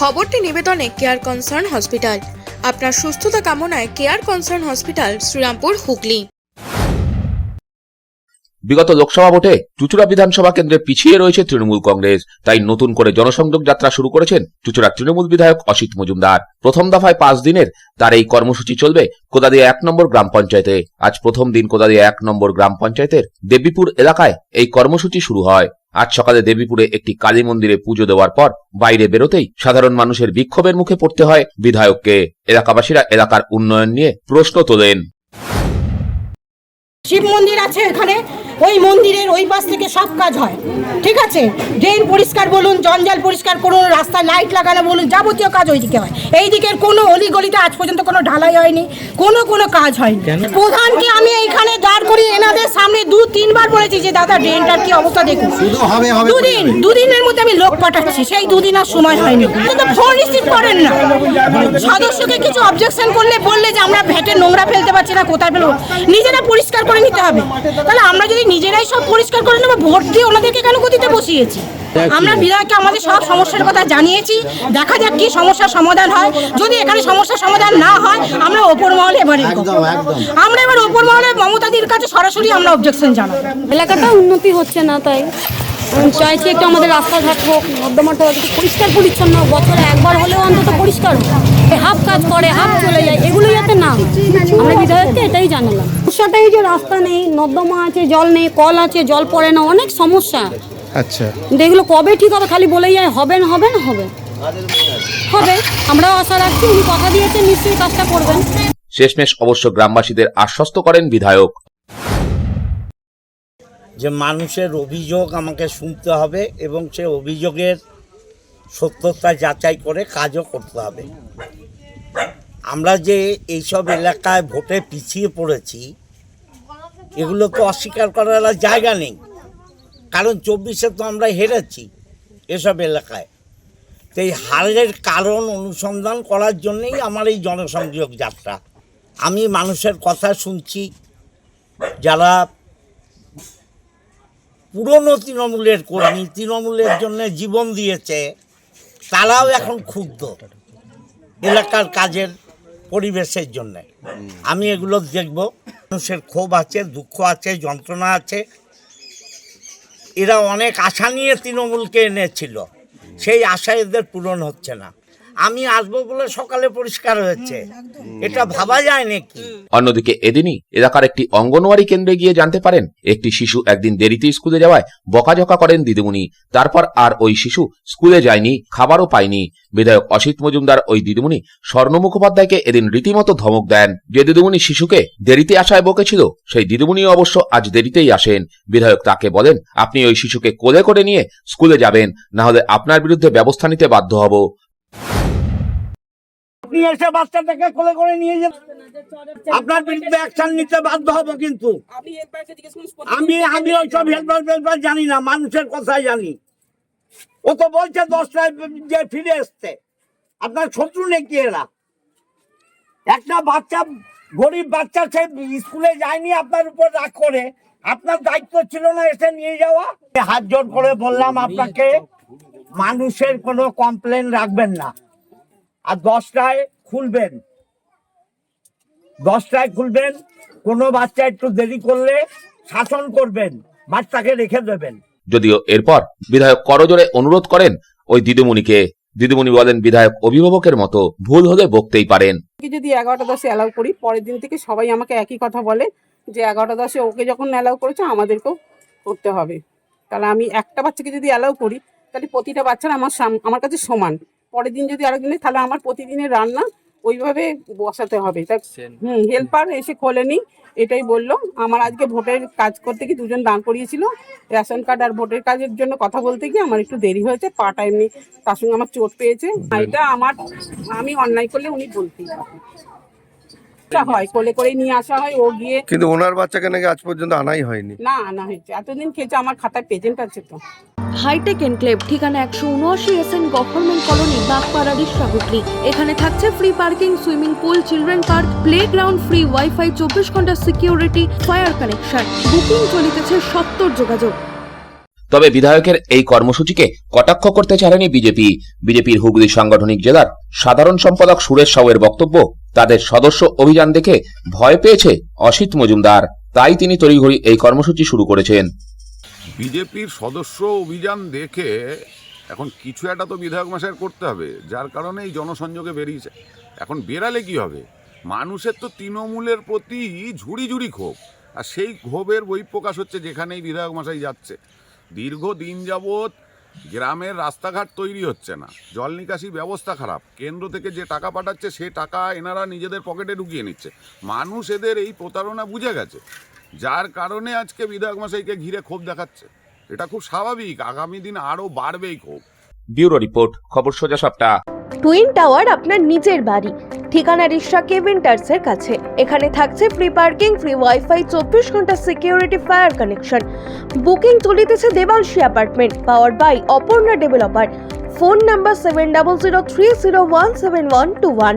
খবরটি নিবেদনে care concern hospital আপনার সুস্থতা কামনায় care concern hospital Shrirampur, Hooghly. বিগত লোকসভা ভোটে চুচুড়া বিধানসভা কেন্দ্রে পিছিয়ে রয়েছে তৃণমূল কংগ্রেস। তাই নতুন করে জনসংযোগ যাত্রা শুরু করেছেন চুচুড়া তৃণমূল বিধায়ক অসিত মজুমদার। প্রথম দফায় পাঁচ দিনের, তার এই কর্মসূচি চলবে কোদাদিয়া এক নম্বর গ্রাম পঞ্চায়েতে। আজ প্রথম দিন কোদাদিয়া এক নম্বর গ্রাম পঞ্চায়েতের দেবীপুর এলাকায় এই কর্মসূচি শুরু হয়। আজ সকালে দেবীপুরে একটি কালী মন্দিরে পুজো দেওয়ার পর বাইরে বেরোতেই সাধারণ মানুষের বিক্ষোভের মুখে পড়তে হয় বিধায়ককে। এলাকাবাসীরা এলাকার উন্নয়ন নিয়ে প্রশ্ন তোলেন। শিব মন্দির আছে এখানে। ওই মন্দিরের ওই পাশ থেকে সব কাজ হয়। ঠিক আছে? ড্রেন পরিষ্কার বলুন জঞ্জাল পরিষ্কার করুন রাস্তায় লাইট লাগানো বলুন যাবতীয় কাজ ওই দিকে হয়। এই দিকের কোনো অলি গলিতে আজ পর্যন্ত কোনো ঢালাই হয়নি কোনো কোনো কাজ হয়নি। প্রধানকে আমি এইখানে দাঁড় করি এনাদের সামনে দু তিনবার বলেছি যে দাদা ড্রেনটার কি অবস্থা দেখুন? দুদিন দুদিনের মধ্যে আমি লোক পাঠাচ্ছি সেই দুদিন আর সময় হয়নি। কিন্তু ফোন রিসিভ করেন না। সদস্যকে কিছু অবজেকশন করলে বললে যে আমরা ভেটে নোংরা ফেলতে পারছি না কোথায় ফেলব? নিজেরা পরিষ্কার করে নিতে হবে। তাহলে আমরা যদি নিজেরাই সব পরিষ্কার করে নেব ভোট দিয়ে ওনাদেরকে কেন গতিতে বসিয়েছি? আমরা বিধায়ককে আমাদের সব সমস্যার কথা জানিয়েছি দেখা যাক কি সমস্যার সমাধান হয়। যদি এখানে সমস্যার সমাধান না হয় আমরা ওপর মহলে এবার। আমরা এবার ওপর মহলে মমতাদির কাছে সরাসরি আমরা অবজেকশন জানাব। এলাকাটা উন্নতি হচ্ছে না তাই? চাইছি একটু আমাদের রাস্তাঘাট হোক নর্দমাটা হোক, একটু পরিষ্কার পরিচ্ছন্ন। বছরে একবার হলেও অন্তত পরিষ্কার হোক। হাফ কাজ করে হাফ চলে যায় এগুলো যাতে না আমরা বিধায়ককে এটাই জানালাম। সমস্যাটা এই যে রাস্তা নেই নর্দমা আছে জল নেই কল আছে জল পড়ে না অনেক সমস্যা। আচ্ছা। কিন্তু এগুলো কবে ঠিক হবে খালি বলেই যায় হবে না হবে না হবে। হবে আমরাও আশা রাখছি উনি কথা দিয়েছেন নিশ্চয়ই কাজটা করবেন। শেষমেশ অবশ্য গ্রামবাসীদের আশ্বস্ত করেন বিধায়ক। যে মানুষের অভিযোগ আমাকে শুনতে হবে এবং সে অভিযোগের সত্যতা যাচাই করে কাজও করতে হবে। আমরা যে এইসব এলাকায় ভোটে পিছিয়ে পড়েছি, এগুলো তো অস্বীকার করার জায়গা নেই। কারণ চব্বিশে তো আমরা হেরেছি এসব এলাকায়। তো এই হারের কারণ অনুসন্ধান করার জন্যেই আমার এই জনসংযোগ যাত্রা। আমি মানুষের কথা শুনছি, যারা পুরনো তৃণমূলের কর্মী, তৃণমূলের জন্য জীবন দিয়েছে, তারাও এখন ক্ষুব্ধ এলাকার কাজের পরিবেশের জন্য। আমি এগুলো দেখব, মানুষের ক্ষোভ আছে, দুঃখ আছে, যন্ত্রণা আছে। এরা অনেক আশা নিয়ে তৃণমূলকে এনেছিল, সেই আশা এদের পূরণ হচ্ছে না। আমি আসব বলে সকালে পরিষ্কার হয়েছে। এটা ভাবা যায় নাকি? অন্যদিকে এদিনই এলাকার একটি অঙ্গনওয়াড়ি কেন্দ্রে গিয়ে জানতে পারেন একটি শিশু একদিন দেরিতে স্কুলে যাওয়ায় বকাঝকা করেন দিদিমণি। তারপর আর ওই শিশু স্কুলে যায়নি খাবারও পায়নি। বিধায়ক অসিত মজুমদার ওই দিদিমণি স্বর্ণ মুখোপাধ্যায়কে এদিন রীতিমতো ধমক দেন। যে দিদিমণি শিশুকে দেরিতে আসায় বকেছিল সেই দিদিমণি অবশ্য আজ দেরিতেই আসেন। বিধায়ক তাকে বলেন আপনি ওই শিশুকে কোলে করে নিয়ে স্কুলে যাবেন না হলে আপনার বিরুদ্ধে ব্যবস্থা নিতে বাধ্য হব। আপনি এসে বাচ্চাটাকে কোলে করে নিয়ে যান। আপনার বিরুদ্ধে অ্যাকশন নিতে বাধ্য হব কিন্তু। আমি আমি ওইসব হেল্পার ফেল্পার জানি না মানুষের কথাই জানি। ও তো বলছে দশটায় যে ফিরে এসছে আপনার শত্রু নাকি এরা? একটা বাচ্চা গরিব বাচ্চা সে স্কুলে যায়নি আপনার উপর রাগ করে। আপনার দায়িত্ব ছিল না এসে নিয়ে যাওয়া। হাত জোর করে বললাম আপনাকে মানুষের কোনো কমপ্লেন রাখবেন না। আর দশটায় খুলবেন। দশটায় খুলবেন কোনো বাচ্চা একটু দেরি করলে শাসন করবেন বাচ্চাকে রেখে দেবেন। যদিও এরপর বিধায়ক করজোরে অনুরোধ করেন ওই দিদিমণিকে। দিদিমণি বলেন বিধায়ক অভিভাবকের মতো ভুল হলে বকতেই পারেন। যদি এগারোটা দশে অ্যালাউ করি পরের দিন থেকে সবাই আমাকে একই কথা বলে যে এগারোটা দশে ওকে যখন অ্যালাউ করেছে আমাদেরকেও করতে হবে। তাহলে আমি একটা বাচ্চাকে যদি অ্যালাউ করি তাহলে প্রতিটা বাচ্চার আমার সাম- আমার কাছে সমান। পরের দিন যদি আরেকজন তাহলে আমার প্রতিদিনের রান্না ওইভাবে বসাতে হবে। তা হুম হেল্পার এসে খোলেনি এটাই বলল। আমার আজকে ভোটের কাজ করতে গিয়ে দুজন দাঁড় করিয়েছিল। রেশন কার্ড আর ভোটের কাজের জন্য কথা বলতে গিয়ে আমার একটু দেরি হয়েছে পাটা এমনি তার সঙ্গে আমার চোট পেয়েছে। এটা আমার আমি অন্যায় করলে উনি বলতেই পারেন এটা হয় কোলে করে নিয়ে আসা হয় ও গিয়ে কিন্তু ওনার বাচ্চাকে নাকি আজ পর্যন্ত আনাই হয়নি। না আনা হয়েছে। এতদিন খেয়েছে আমার খাতায় প্রেজেন্ট আছে তো। হাইটেক এনক্লেভ ঠিকানা একশো উনআশি S N government colony Bagpara রিক্সা এখানে থাকছে free parking swimming pool children park playground free wifi চব্বিশ ঘণ্টা সিকিউরিটি ফায়ার কানেকশন বুকিং চলিতেছে সত্তর যোগাযোগ। তবে বিধায়কের এই কর্মসূচিকে কটাক্ষ করতে চায়নি বিজেপি। বিজেপির হুগলি সাংগঠনিক জেলার সাধারণ সম্পাদক সুরেশ সাউয়ের বক্তব্য তাদের সদস্য অভিযান দেখে ভয় পেয়েছে অসিত মজুমদার। তাই তিনি তড়িঘড়ি এই কর্মসূচি শুরু করেছেন। বিজেপির সদস্য অভিযান দেখে এখন কিছু একটা তো বিধায়ক মশাইয়ের করতে হবে, যার কারণে এই জনসংযোগে বেরিয়েছে। এখন বেরালে কি হবে? মানুষের তো তৃণমূলের প্রতি ঝুড়ি ঝুড়ি ক্ষোভ, আর সেই ক্ষোভের বহিঃপ্রকাশ হচ্ছে যেখানেই বিধায়ক মশাই যাচ্ছে। দীর্ঘ দিন যাবৎ গ্রামের রাস্তাঘাট তৈরি হচ্ছে না। জল নিকাশি ব্যবস্থা খারাপ। কেন্দ্র থেকে যে টাকা পাঠাচ্ছে, সে টাকা এনারা নিজেদের পকেটে ঢুকিয়ে নিচ্ছে। মানুষ এদের এই প্রতারণা বুঝে গেছে। যার কারণে আজকে বিধায়ক মশাইকে ঘিরে ক্ষোভ দেখাচ্ছে। এটা খুব স্বাভাবিক। আগামী দিন আরও বাড়বেই ক্ষোভ। ব্যুরো রিপোর্ট, খবর সোজা সপ্তাহ টুইন টাওয়ার আপনার নিজের বাড়ি। ঠিকানা রিক্সা কেভেন্টার্সের কাছে। এখানে থাকছে ফ্রি পার্কিং ফ্রি ওয়াইফাই চব্বিশ ঘণ্টা সিকিউরিটি ফায়ার কানেকশন বুকিং চলিতেছে Debangshi apartment power by Aparna developer phone number seven double zero three zero one seven one two one